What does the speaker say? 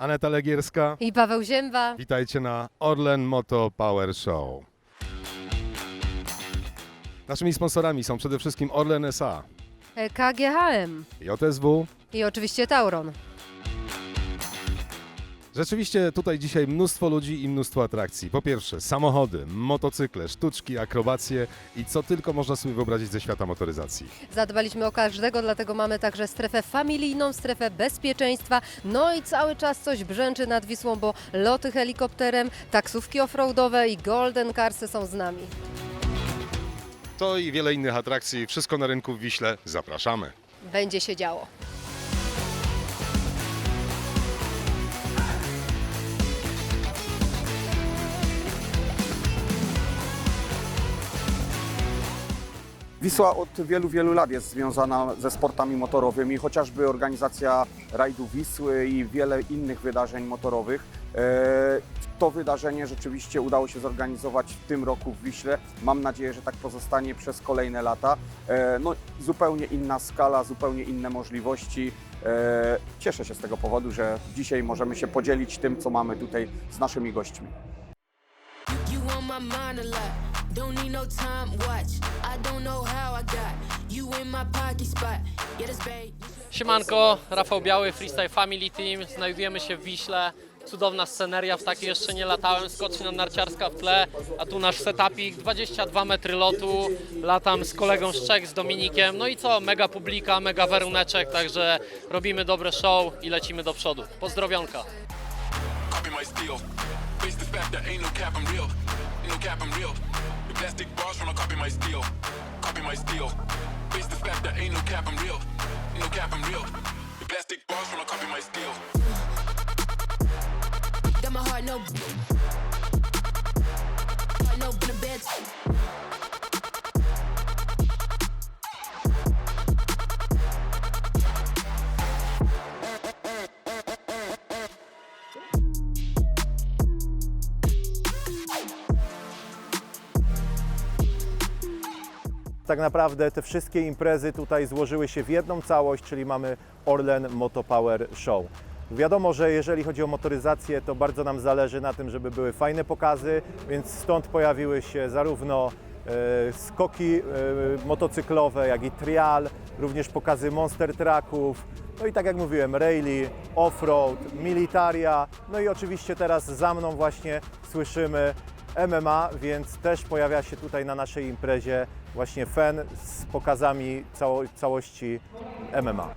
Aneta Legierska. I Paweł Zięba. Witajcie na Orlen Moto Power Show. Naszymi sponsorami są przede wszystkim Orlen SA, e, KGHM JSW. i oczywiście Tauron. Rzeczywiście tutaj dzisiaj mnóstwo ludzi i mnóstwo atrakcji. Po pierwsze samochody, motocykle, sztuczki, akrobacje i co tylko można sobie wyobrazić ze świata motoryzacji. Zadbaliśmy o każdego, dlatego mamy także strefę familijną, strefę bezpieczeństwa. No i cały czas coś brzęczy nad Wisłą, bo loty helikopterem, taksówki offroadowe i golden carsy są z nami. To i wiele innych atrakcji, wszystko na rynku w Wiśle. Zapraszamy. Będzie się działo. Wisła od wielu, wielu lat jest związana ze sportami motorowymi, chociażby organizacja rajdu Wisły i wiele innych wydarzeń motorowych. E, To wydarzenie rzeczywiście udało się zorganizować w tym roku w Wiśle. Mam nadzieję, że tak pozostanie przez kolejne lata. E, No, zupełnie inna skala, zupełnie inne możliwości. E, Cieszę się z tego powodu, że dzisiaj możemy się podzielić tym, co mamy tutaj z naszymi gośćmi. Siemanko, Rafał Biały, Freestyle Family Team. Znajdujemy się w Wiśle. Cudowna sceneria, w takiej jeszcze nie latałem, skocznia narciarska w tle, a tu nasz setupik, 22 metry lotu, latam z kolegą z Czech, z Dominikiem, no i co, mega publika, mega waruneczek, także robimy dobre show i lecimy do przodu. Pozdrowionka. copy my steel. Face the fact that ain't no cap, I'm real. Ain't no cap, I'm real. Plastic bars tryna copy my steel. Copy my steel. Face the fact that ain't no cap, I'm real. No cap, I'm real. The plastic bars tryna copy my steel. Got my heart no. Tak naprawdę te wszystkie imprezy tutaj złożyły się w jedną całość, czyli mamy Orlen Moto Power Show. Wiadomo, że jeżeli chodzi o motoryzację, to bardzo nam zależy na tym, żeby były fajne pokazy, więc stąd pojawiły się zarówno e, skoki e, motocyklowe, jak i trial, również pokazy monster trucków, no i tak jak mówiłem, rally, offroad, militaria, no i oczywiście teraz za mną właśnie słyszymy MMA, więc też pojawia się tutaj na naszej imprezie właśnie FEN z pokazami cało, całości MMA.